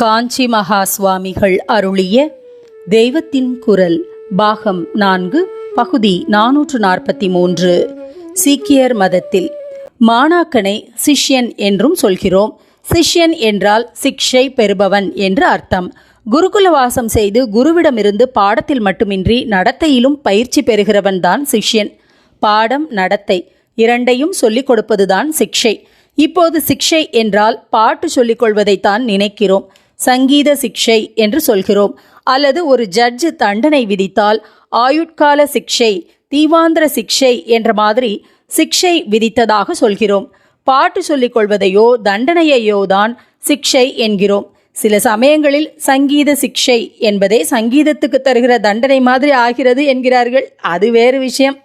காஞ்சி மகா சுவாமிகள் அருளிய தெய்வத்தின் குரல் பாகம் நான்கு பகுதி நானூற்று நாற்பத்தி மூன்று. சீக்கியர் மதத்தில் மாணாக்கனை சிஷ்யன் என்றும் சொல்கிறோம். சிஷ்யன் என்றால் சிக்ஷை பெறுபவன் என்று அர்த்தம். குருகுல வாசம் செய்து குருவிடமிருந்து பாடத்தில் மட்டுமின்றி நடத்தையிலும் பயிற்சி பெறுகிறவன் தான் சிஷ்யன். பாடம் நடத்தை இரண்டையும் சொல்லிக் கொடுப்பதுதான் சிக்ஷை. இப்போது சிக்ஷை என்றால் பாட்டு சொல்லிக் கொள்வதைத்தான் நினைக்கிறோம். சங்கீத சிக்ஷை என்று சொல்கிறோம். அல்லது ஒரு ஜட்ஜு தண்டனை விதித்தால் ஆயுட்கால சிக்ஷை தீவாந்திர சிக்ஷை என்ற மாதிரி சிக்ஷை விதித்ததாக சொல்கிறோம். பாட்டு சொல்லிக் கொள்வதையோ தண்டனையையோ தான் சிக்ஷை என்கிறோம். சில சமயங்களில் சங்கீத சிக்ஷை என்பதே சங்கீதத்துக்கு தருகிற தண்டனை மாதிரி ஆகிறது என்கிறார்கள். அது வேறு விஷயம்.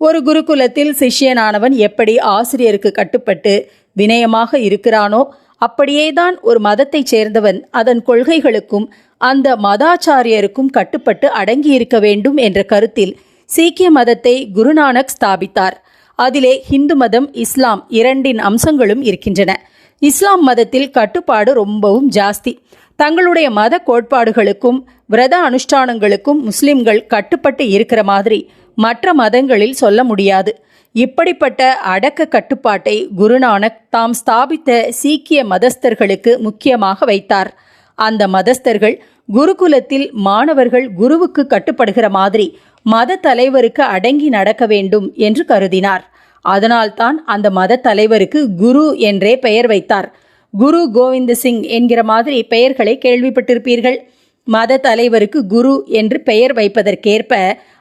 ஒரு குருகுலத்தில் சிஷ்யனானவன் எப்படி ஆசிரியருக்கு கட்டுப்பட்டு வினயமாக இருக்கிறானோ அப்படியேதான் ஒரு மதத்தைச் சேர்ந்தவன் அதன் கொள்கைகளுக்கும் அந்த மதாச்சாரியருக்கும் கட்டுப்பட்டு அடங்கியிருக்க வேண்டும் என்ற கருத்தில் சீக்கிய மதத்தை குருநானக் ஸ்தாபித்தார். அதிலே ஹிந்து மதம் இஸ்லாம் இரண்டின் அம்சங்களும் இருக்கின்றன. இஸ்லாம் மதத்தில் கட்டுப்பாடு ரொம்பவும் ஜாஸ்தி. தங்களுடைய மத கோட்பாடுகளுக்கும் விரத அனுஷ்டானங்களுக்கும் முஸ்லிம்கள் கட்டுப்பட்டு இருக்கிற மாதிரி மற்ற மதங்களில் சொல்ல முடியாது. இப்படிப்பட்ட அடக்க கட்டுப்பாட்டை குருநானக் தாம் ஸ்தாபித்த சீக்கிய மதஸ்தர்களுக்கு முக்கியமாக வைத்தார். அந்த மதஸ்தர்கள் குருகுலத்தில் மாணவர்கள் குருவுக்கு கட்டுப்படுகிற மாதிரி மத தலைவருக்கு அடங்கி நடக்க வேண்டும் என்று கருதினார். அதனால்தான் அந்த மத தலைவருக்கு குரு என்றே பெயர் வைத்தார். குரு கோவிந்த சிங் என்கிற மாதிரி பெயர்களை கேள்விப்பட்டிருப்பீர்கள். மத தலைவருக்கு குரு என்று பெயர் வைப்பதற்கேற்ப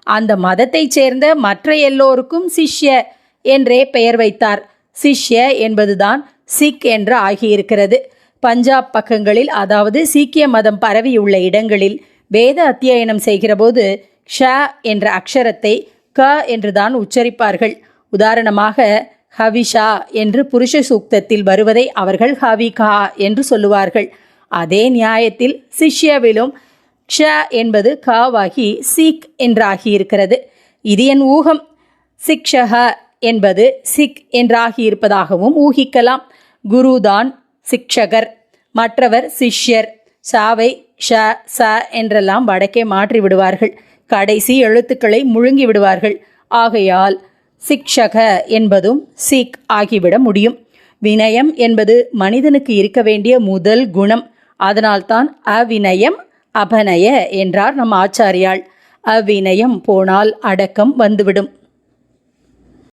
அந்த மதத்தைச் சேர்ந்த மற்ற எல்லோருக்கும் சிஷ்ய என்றே பெயர் வைத்தார். சிஷ்ய என்பதுதான் சிக் என்று ஆகியிருக்கிறது. பஞ்சாப் பக்கங்களில் அதாவது சீக்கிய மதம் பரவியுள்ள இடங்களில் வேத அத்தியனம் செய்கிறபோது ஷ என்ற அக்ஷரத்தை க என்றுதான் உச்சரிப்பார்கள். உதாரணமாக ஹவிஷா என்று புருஷ சூக்தத்தில் வருவதை அவர்கள் ஹவிகா என்று சொல்லுவார்கள். அதே நியாயத்தில் சிஷ்யவிலும் ஷ என்பது காவாகி சீக் என்றாகியிருக்கிறது. இது என் ஊகம். சிக்ஷக என்பது சிக் என்றாகியிருப்பதாகவும் ஊகிக்கலாம். குருதான் சிக்ஷகர். மற்றவர் சிஷ்யர். சாவை ஷ ச என்றெல்லாம் வடக்கே மாற்றி விடுவார்கள் கடைசி எழுத்துக்களை முழுங்கி விடுவார்கள் ஆகையால் சிக்ஷக என்பதும் சீக் ஆகிவிட முடியும். வினயம் என்பது மனிதனுக்கு இருக்க வேண்டிய முதல் குணம். அதனால்தான் அவினயம் அபநய என்றார் நம் ஆச்சாரியாள் அவ்வினயம் போனால் அடக்கம் வந்துவிடும்.